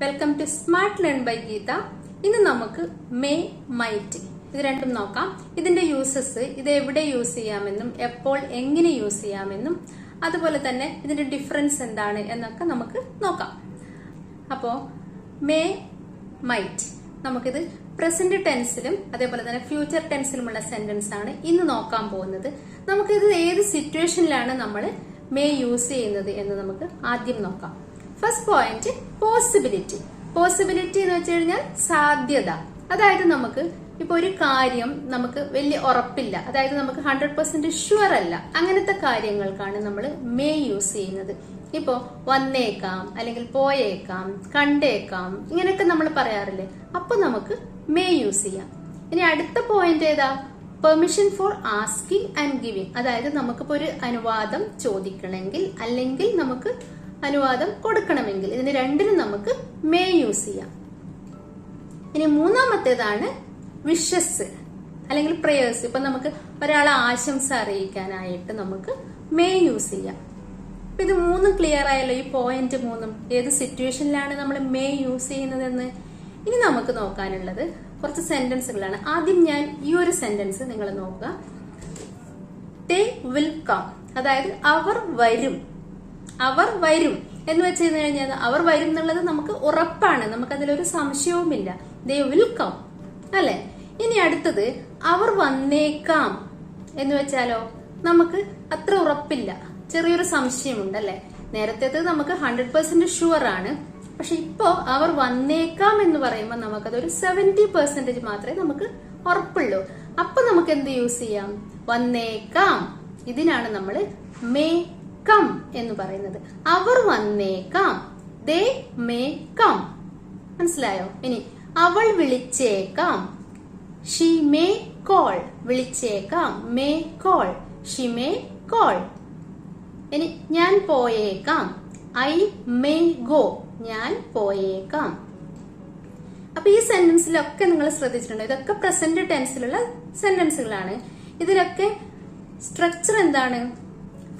Welcome to smart learn by Geetha ഇന്ന് നമുക്ക് may might ഇത് രണ്ടും നോക്കാം. ഇതിന്റെ യൂസസ് ഇത് എവിടെ യൂസ് ചെയ്യാമെന്നും എപ്പോൾ എങ്ങനെ യൂസ് ചെയ്യാമെന്നും അതുപോലെ തന്നെ ഇതിന്റെ ഡിഫറൻസ് എന്താണ് എന്നൊക്കെ നമുക്ക് നോക്കാം. അപ്പോ മേ മൈറ്റ് നമുക്കിത് പ്രസന്റ് ടെൻസിലും അതേപോലെ തന്നെ ഫ്യൂച്ചർ ടെൻസിലുമുള്ള സെന്റൻസ് ആണ് ഇന്ന് നോക്കാൻ പോകുന്നത്. നമുക്കിത് ഏത് സിറ്റുവേഷനിലാണ് നമ്മൾ മേ യൂസ് ചെയ്യുന്നത് എന്ന് നമുക്ക് ആദ്യം നോക്കാം. ഫസ്റ്റ് പോയിന്റ് പോസിബിലിറ്റി പോസിബിലിറ്റി എന്ന് വെച്ച് കഴിഞ്ഞാൽ സാധ്യത. അതായത് നമുക്ക് ഇപ്പൊ ഒരു കാര്യം നമുക്ക് വലിയ ഉറപ്പില്ല. അതായത് നമുക്ക് ഹൺഡ്രഡ് പെർസെന്റ് ഷുവർ അല്ല. അങ്ങനത്തെ കാര്യങ്ങൾക്കാണ് നമ്മൾ മേ യൂസ് ചെയ്യുന്നത്. ഇപ്പോ വന്നേക്കാം അല്ലെങ്കിൽ പോയേക്കാം കണ്ടേക്കാം ഇങ്ങനെയൊക്കെ നമ്മൾ പറയാറില്ലേ? അപ്പൊ നമുക്ക് മേ യൂസ് ചെയ്യാം. ഇനി അടുത്ത പോയിന്റ് ഏതാ? Permission for asking and giving അതായത് നമുക്കിപ്പോ ഒരു അനുവാദം ചോദിക്കണമെങ്കിൽ അല്ലെങ്കിൽ നമുക്ക് അനുവാദം കൊടുക്കണമെങ്കിൽ ഇതിന് രണ്ടിനും നമുക്ക് മേ യൂസ് ചെയ്യാം. ഇനി മൂന്നാമത്തേതാണ് വിഷസ് അല്ലെങ്കിൽ പ്രേയേഴ്സ് ഇപ്പൊ നമുക്ക് ഒരാളെ ആശംസ അറിയിക്കാനായിട്ട് നമുക്ക് മേ യൂസ് ചെയ്യാം. അപ്പൊ ഇത് മൂന്നും ക്ലിയർ ആയല്ലോ ഈ പോയിന്റ് മൂന്നും. ഏത് സിറ്റുവേഷനിലാണ് നമ്മൾ മേ യൂസ് ചെയ്യുന്നതെന്ന്? ഇനി നമുക്ക് നോക്കാനുള്ളത് കുറച്ച് സെന്റൻസുകളാണ് ആദ്യം ഞാൻ ഈ ഒരു സെന്റൻസ് നിങ്ങൾ നോക്കുക. ദേ വിൽ കം അതായത് അവർ വരും. അവർ വരും എന്ന് വെച്ച് കഴിഞ്ഞാൽ അവർ വരും എന്നുള്ളത് നമുക്ക് ഉറപ്പാണ്. നമുക്ക് അതിലൊരു സംശയവുമില്ല. ദേ വിൽ കം അല്ലെ? ഇനി അടുത്തത് അവർ വന്നേക്കാം എന്ന് വെച്ചാലോ നമുക്ക് അത്ര ഉറപ്പില്ല. ചെറിയൊരു സംശയമുണ്ട് അല്ലെ? നേരത്തേത് നമുക്ക് ഹൺഡ്രഡ് പെർസെന്റ് ഷുവർ ആണ്. പക്ഷെ ഇപ്പോ അവർ വന്നേക്കാം എന്ന് പറയുമ്പോൾ നമുക്കതൊരു സെവന്റി പെർസെന്റേജ് മാത്രമേ നമുക്ക് ഉറപ്പുള്ളൂ. അപ്പൊ നമുക്ക് എന്ത് യൂസ് ചെയ്യാം? വന്നേക്കാം. ഇതിനാണ് നമ്മൾ മേ കം എന്ന് പറയുന്നത്. അവർ വന്നേക്കാം. They may come. മനസ്സിലായോ? ഇനി അവൾ വിളിച്ചേക്കാം. ഷി മേ കോൾ വിളിച്ചേക്കാം. May call she may call ഇനി ഞാൻ പോയേക്കാം. ഐ മേ ഗോ ഞാൻ പോയേക്കാം. അപ്പൊ ഈ സെന്റൻസിലൊക്കെ നിങ്ങൾ ശ്രദ്ധിച്ചിട്ടുണ്ടോ. ഇതൊക്കെ പ്രസന്റ് ടെൻസിലുള്ള സെന്റൻസുകളാണ് ഇതിലൊക്കെ സ്ട്രക്ചർ എന്താണ്?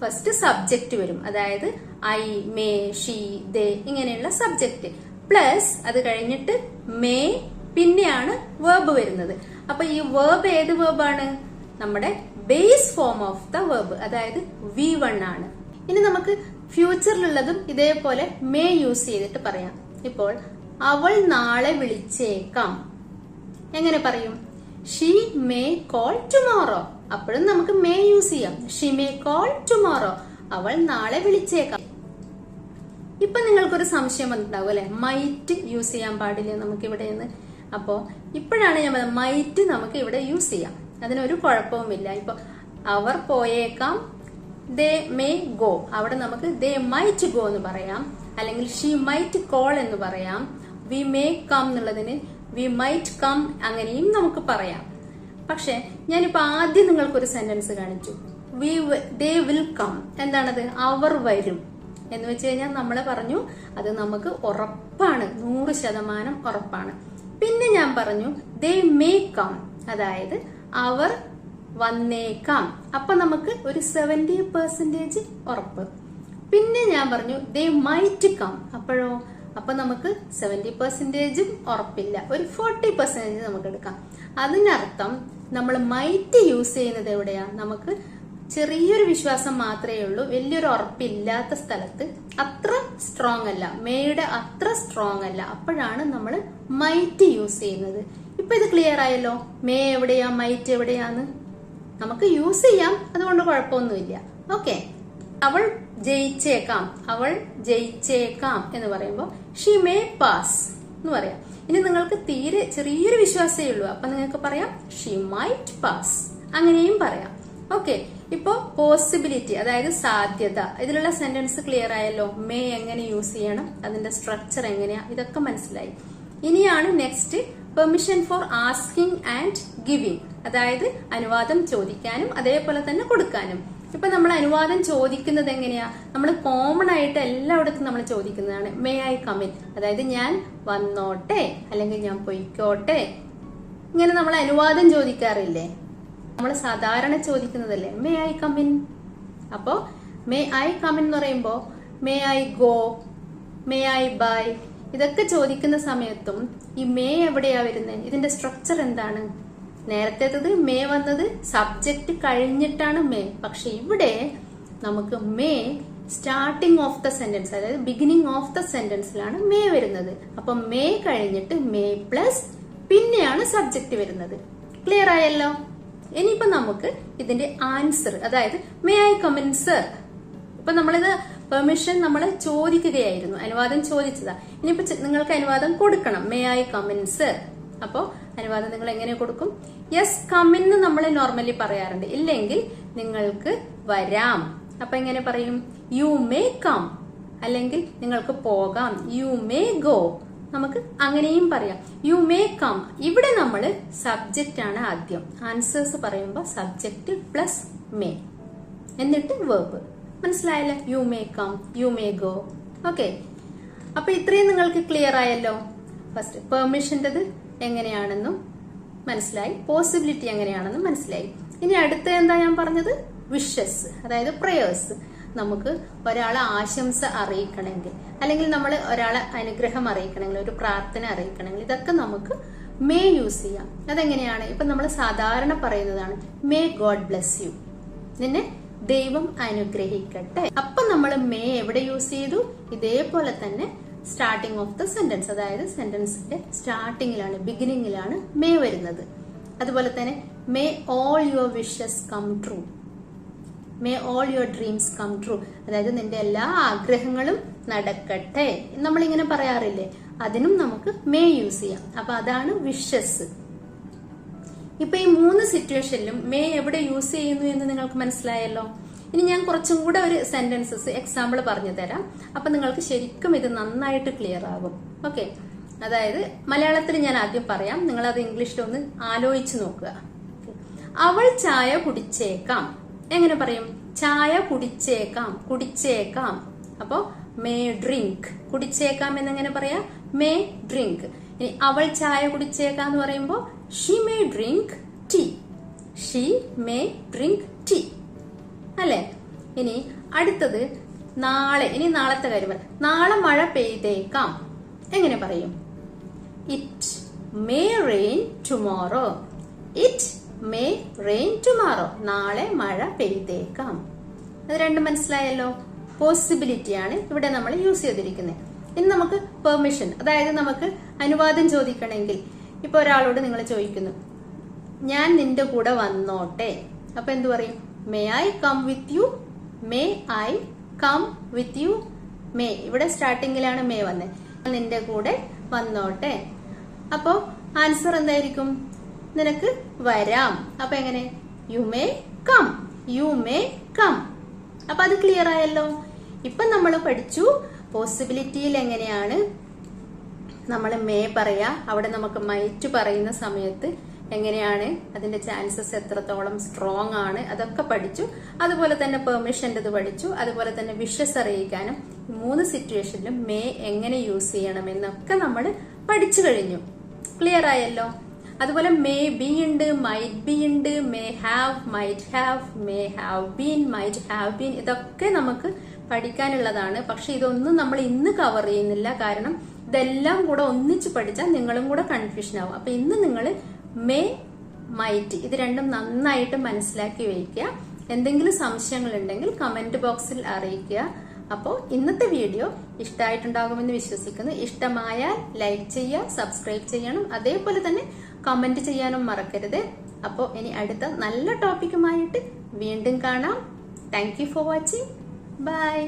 ഫസ്റ്റ് സബ്ജക്റ്റ് വരും. അതായത് ഐ മേ ഷീ ദേ ഇങ്ങനെയുള്ള സബ്ജക്റ്റ് പ്ലസ് അത് കഴിഞ്ഞിട്ട് മേ പിന്നെയാണ് വേർബ് വരുന്നത്. അപ്പൊ ഈ വേർബ് ഏത് വേർബാണ് നമ്മുടെ base form of the verb അതായത് വി വൺ ആണ്. ഇനി നമുക്ക് ഫ്യൂച്ചറിലുള്ളതും ഇതേപോലെ മേ യൂസ് ചെയ്തിട്ട് പറയാം. ഇപ്പോൾ അവൾ നാളെ വിളിച്ചേക്കാം. എങ്ങനെ പറയും? ഷീ മേ കോൾ ടുമോറോ അപ്പോഴും നമുക്ക് മേ യൂസ് ചെയ്യാം. ഷീ മേ കോൾ ടുമോറോ അവൾ നാളെ വിളിച്ചേക്കാം. ഇപ്പൊ നിങ്ങൾക്കൊരു സംശയം വന്നിട്ടുണ്ടാവും അല്ലെ? മൈറ്റ് യൂസ് ചെയ്യാൻ പാടില്ല നമുക്ക് ഇവിടെ നിന്ന് അപ്പോ ഇപ്പോഴാണ് ഞാൻ പറഞ്ഞത് മൈറ്റ് നമുക്ക് ഇവിടെ യൂസ് ചെയ്യാം. അതിനൊരു കുഴപ്പവുമില്ല. ഇപ്പൊ അവർ പോയേക്കാം. ദേ മേ ഗോ അവിടെ നമുക്ക് ദേ മൈറ്റ് ഗോ എന്ന് പറയാം. അല്ലെങ്കിൽ ഷീ മൈറ്റ് കോൾ എന്ന് പറയാം. വി മേ കം എന്നുള്ളതിന് വി മൈറ്റ് കം അങ്ങനെയും നമുക്ക് പറയാം. പക്ഷെ ഞാനിപ്പോ ആദ്യം നിങ്ങൾക്കൊരു സെന്റൻസ് കാണിച്ചു. വി ദേ വിൽ കം എന്താണത്? അവർ വരും. എന്ന് വെച്ച് കഴിഞ്ഞാൽ നമ്മളെ പറഞ്ഞു അത് നമുക്ക് ഉറപ്പാണ്. നൂറ് ശതമാനം ഉറപ്പാണ്. പിന്നെ ഞാൻ പറഞ്ഞു ദേ മേ കം അതായത് അവർ വന്നേക്കാം. അപ്പൊ നമുക്ക് ഒരു സെവന്റി പെർസെന്റേജ് ഉറപ്പ്. പിന്നെ ഞാൻ പറഞ്ഞു ദേ മൈറ്റ് കം അപ്പോഴോ? അപ്പൊ നമുക്ക് സെവന്റി പെർസെന്റേജും ഉറപ്പില്ല. ഒരു ഫോർട്ടി പെർസെന്റേജ് നമുക്ക് എടുക്കാം. അതിനർത്ഥം നമ്മൾ മൈറ്റ് യൂസ് ചെയ്യുന്നത് എവിടെയാ? നമുക്ക് ചെറിയൊരു വിശ്വാസം മാത്രമേ ഉള്ളൂ. വലിയൊരു ഉറപ്പില്ലാത്ത സ്ഥലത്ത് അത്ര സ്ട്രോങ് അല്ല. മേയുടെ അത്ര സ്ട്രോങ് അല്ല. അപ്പോഴാണ് നമ്മൾ മൈറ്റ് യൂസ് ചെയ്യുന്നത്. ഇപ്പൊ ഇത് ക്ലിയർ ആയല്ലോ? മേ എവിടെയാ? മൈറ്റ് എവിടെയാന്ന്? നമുക്ക് യൂസ് ചെയ്യാം. അതുകൊണ്ട് കുഴപ്പമൊന്നുമില്ല. ഓക്കെ അവൾ ജയിച്ചേക്കാം. അവൾ ജയിച്ചേക്കാം എന്ന് പറയുമ്പോൾ ഷി മേ പാസ് എന്ന് പറയാം. ഇനി നിങ്ങൾക്ക് തീരെ ചെറിയൊരു വിശ്വാസമേ ഉള്ളൂ. അപ്പൊ നിങ്ങൾക്ക് പറയാം ഷി മൈറ്റ് പാസ് അങ്ങനെയും പറയാം. ഓക്കെ ഇപ്പോ പോസിബിലിറ്റി അതായത് സാധ്യത. ഇതിലുള്ള സെന്റൻസ് ക്ലിയർ ആയല്ലോ. മേ എങ്ങനെ യൂസ് ചെയ്യണം? അതിന്റെ സ്ട്രക്ചർ എങ്ങനെയാ? ഇതൊക്കെ മനസ്സിലായി. ഇനിയാണ് next permission for asking and giving അതായത് അനുവാദം ചോദിക്കാനും അതേപോലെ തന്നെ കൊടുക്കാനും. ഇപ്പൊ നമ്മൾ അനുവാദം ചോദിക്കുന്നത് എങ്ങനെയാ? നമ്മൾ കോമൺ ആയിട്ട് എല്ലായിടത്തും നമ്മൾ ചോദിക്കുന്നതാണ് മേ ഐ കമിൻ അതായത് ഞാൻ വന്നോട്ടെ അല്ലെങ്കിൽ ഞാൻ പൊയ്ക്കോട്ടെ. ഇങ്ങനെ നമ്മൾ അനുവാദം ചോദിക്കാറില്ലേ? നമ്മൾ സാധാരണ ചോദിക്കുന്നതല്ലേ മേ ഐ കമിൻ അപ്പോ മേ ഐ കമിൻ എന്ന് പറയുമ്പോ may I go may I buy ഇതൊക്കെ ചോദിക്കുന്ന സമയത്തും ഈ മേ എവിടെയാ വരുന്നത് ഇതിന്റെ സ്ട്രക്ചർ എന്താണ്? നേരത്തേത് മേ വന്നത് സബ്ജക്റ്റ് കഴിഞ്ഞിട്ടാണ് മേ. പക്ഷെ ഇവിടെ നമുക്ക് may starting of the sentence അതായത് ബിഗിനിങ് ഓഫ് ദ സെന്റൻസിലാണ് മേ വരുന്നത്. അപ്പൊ മേ കഴിഞ്ഞിട്ട് മേ പ്ലസ് പിന്നെയാണ് സബ്ജക്റ്റ് വരുന്നത്. ക്ലിയർ ആയല്ലോ? ഇനിയിപ്പോ നമുക്ക് ഇതിന്റെ ആൻസർ അതായത് മേ ഐ കമൻ സർ ഇപ്പൊ നമ്മളിത് പെർമിഷൻ നമ്മൾ ചോദിക്കുകയായിരുന്നു. അനുവാദം ചോദിച്ചതാ. ഇനിയിപ്പോ നിങ്ങൾക്ക് അനുവാദം കൊടുക്കണം. മേ ഐ കമിൻ സർ അപ്പോ അനുവാദം നിങ്ങൾ എങ്ങനെ കൊടുക്കും? യെസ് കമിൻ എന്ന് നമ്മൾ നോർമലി പറയാറുണ്ട്. ഇല്ലെങ്കിൽ നിങ്ങൾക്ക് വരാം. അപ്പൊ എങ്ങനെ പറയും? യു മേ കം അല്ലെങ്കിൽ നിങ്ങൾക്ക് പോകാം. യു മേ ഗോ നമുക്ക് അങ്ങനെയും പറയാം. യു മേ കം ഇവിടെ നമ്മൾ സബ്ജക്റ്റ് ആണ് ആദ്യം. ആൻസേഴ്സ് പറയുമ്പോൾ സബ്ജക്റ്റ് പ്ലസ് മേ എന്നിട്ട് വേർബ് മനസ്സിലായല്ലോ? You may come you may go okay അപ്പൊ ഇത്രയും നിങ്ങൾക്ക് ക്ലിയർ ആയല്ലോ? ഫസ്റ്റ് പെർമിഷന്റെത് എങ്ങനെയാണെന്നും മനസ്സിലായി. പോസിബിലിറ്റി എങ്ങനെയാണെന്നും മനസ്സിലായി. ഇനി അടുത്ത എന്താ ഞാൻ പറഞ്ഞത്? വിഷസ് അതായത് പ്രേയേഴ്സ് നമുക്ക് ഒരാളെ ആശംസ അറിയിക്കണമെങ്കിൽ അല്ലെങ്കിൽ നമ്മൾ ഒരാളെ അനുഗ്രഹം അറിയിക്കണമെങ്കിൽ ഒരു പ്രാർത്ഥന അറിയിക്കണമെങ്കിൽ ഇതൊക്കെ നമുക്ക് മേ യൂസ് ചെയ്യാം. അതെങ്ങനെയാണ്? ഇപ്പൊ നമ്മൾ സാധാരണ പറയുന്നതാണ് മേ ഗോഡ് ബ്ലെസ് യു നിന്നെ ദൈവം അനുഗ്രഹിക്കട്ടെ. അപ്പൊ നമ്മൾ മേ എവിടെ യൂസ് ചെയ്തു? ഇതേപോലെ തന്നെ സ്റ്റാർട്ടിംഗ് ഓഫ് ദ സെന്റൻസ് അതായത് സെന്റൻസിന്റെ സ്റ്റാർട്ടിങ്ങിലാണ് ബിഗിനിങ്ങിലാണ് മേ വരുന്നത്. അതുപോലെ തന്നെ may all your wishes come true may all your dreams come true അതായത് നിന്റെ എല്ലാ ആഗ്രഹങ്ങളും നടക്കട്ടെ. നമ്മളിങ്ങനെ പറയാറില്ലേ അതിനും നമുക്ക് മേ യൂസ് ചെയ്യാം. അപ്പൊ അതാണ് വിഷസ് ഇപ്പൊ ഈ മൂന്ന് സിറ്റുവേഷനിലും മേ എവിടെ യൂസ് ചെയ്യുന്നു എന്ന് നിങ്ങൾക്ക് മനസ്സിലായല്ലോ? ഇനി ഞാൻ കുറച്ചും കൂടെ ഒരു സെന്റൻസസ് എക്സാമ്പിൾ പറഞ്ഞു തരാം അപ്പൊ നിങ്ങൾക്ക് ശരിക്കും ഇത് നന്നായിട്ട് ക്ലിയർ ആകും. ഓക്കെ അതായത് മലയാളത്തിൽ ഞാൻ ആദ്യം പറയാം. നിങ്ങൾ അത് ഇംഗ്ലീഷിൽ ഒന്ന് ആലോചിച്ച് നോക്കുക. അവൾ ചായ കുടിച്ചേക്കാം. എങ്ങനെ പറയും? ചായ കുടിച്ചേക്കാം കുടിച്ചേക്കാം. അപ്പോ മേ ഡ്രിങ്ക് കുടിച്ചേക്കാം എന്നെങ്ങനെ പറയാ? മേ ഡ്രിങ്ക് ഇനി അവൾ ചായ കുടിച്ചേക്കാം എന്ന് പറയുമ്പോൾ she may drink tea she may drink tea അല്ലേ? ഇനി അടുത്തത് നാളെ ഇനി നാളത്തെ കാര്യം. നാളെ മഴ പെയ്തേക്കാം. എങ്ങനെ പറയും? It may rain tomorrow it may rain tomorrow നാളെ മഴ പെയ്തേക്കാം. അത് രണ്ടും മനസ്സിലായല്ലോ? പോസിബിലിറ്റി ആണ് ഇവിടെ നമ്മൾ യൂസ് ചെയ്തിരിക്കുന്നത്. ഇനി നമുക്ക് പെർമിഷൻ അതായത് നമുക്ക് അനുവാദം ചോദിക്കണമെങ്കിൽ. ഇപ്പൊ ഒരാളോട് നിങ്ങൾ ചോദിക്കുന്നു ഞാൻ നിന്റെ കൂടെ വന്നോട്ടെ. അപ്പൊ എന്തു പറയും? May I come with you may I come with you may ഇവിടെ സ്റ്റാർട്ടിങ്ങിലാണ് മേ വന്നത് നിന്റെ കൂടെ വന്നോട്ടെ. അപ്പോ ആൻസർ എന്തായിരിക്കും? നിനക്ക് വരാം. അപ്പൊ എങ്ങനെ? You may come you may come അപ്പൊ അത് ക്ലിയർ ആയല്ലോ. ഇപ്പൊ നമ്മൾ പഠിച്ചു പോസിബിലിറ്റിയിൽ എങ്ങനെയാണ്? നമ്മൾ മേ പറയാ. അവിടെ നമുക്ക് മൈറ്റ് പറയുന്ന സമയത്ത് എങ്ങനെയാണ് അതിന്റെ ചാൻസസ് എത്രത്തോളം സ്ട്രോങ് ആണ് അതൊക്കെ പഠിച്ചു. അതുപോലെ തന്നെ പെർമിഷന്റെത് പഠിച്ചു. അതുപോലെ തന്നെ വിഷസ് അറിയിക്കാനും മൂന്ന് സിറ്റുവേഷനിലും മേ എങ്ങനെ യൂസ് ചെയ്യണം എന്നൊക്കെ നമ്മൾ പഠിച്ചു കഴിഞ്ഞു. ക്ലിയർ ആയല്ലോ? അതുപോലെ മേ ബി ഉണ്ട് മൈറ്റ് ബി ഉണ്ട് may have might have may have been might have been ഇതൊക്കെ നമുക്ക് പഠിക്കാനുള്ളതാണ്. പക്ഷെ ഇതൊന്നും നമ്മൾ ഇന്ന് കവർ ചെയ്യുന്നില്ല. കാരണം ഇതെല്ലാം കൂടെ ഒന്നിച്ച് പഠിച്ചാൽ നിങ്ങളും കൂടെ കൺഫ്യൂഷൻ ആവും. അപ്പൊ ഇന്ന് നിങ്ങൾ മേ മൈറ്റ്. ഇത് രണ്ടും നന്നായിട്ട് മനസ്സിലാക്കി വയ്ക്കുക എന്തെങ്കിലും സംശയങ്ങൾ ഉണ്ടെങ്കിൽ കമന്റ് ബോക്സിൽ അറിയിക്കുക. അപ്പോൾ ഇന്നത്തെ വീഡിയോ ഇഷ്ടമായിട്ടുണ്ടാകുമെന്ന് വിശ്വസിക്കുന്നു. ഇഷ്ടമായാൽ ലൈക്ക് ചെയ്യുക സബ്സ്ക്രൈബ് ചെയ്യണം. അതേപോലെ തന്നെ കമന്റ് ചെയ്യാനും മറക്കരുത്. അപ്പോൾ ഇനി അടുത്ത നല്ല ടോപ്പിക്കുമായിട്ട് വീണ്ടും കാണാം. Thank for watching bye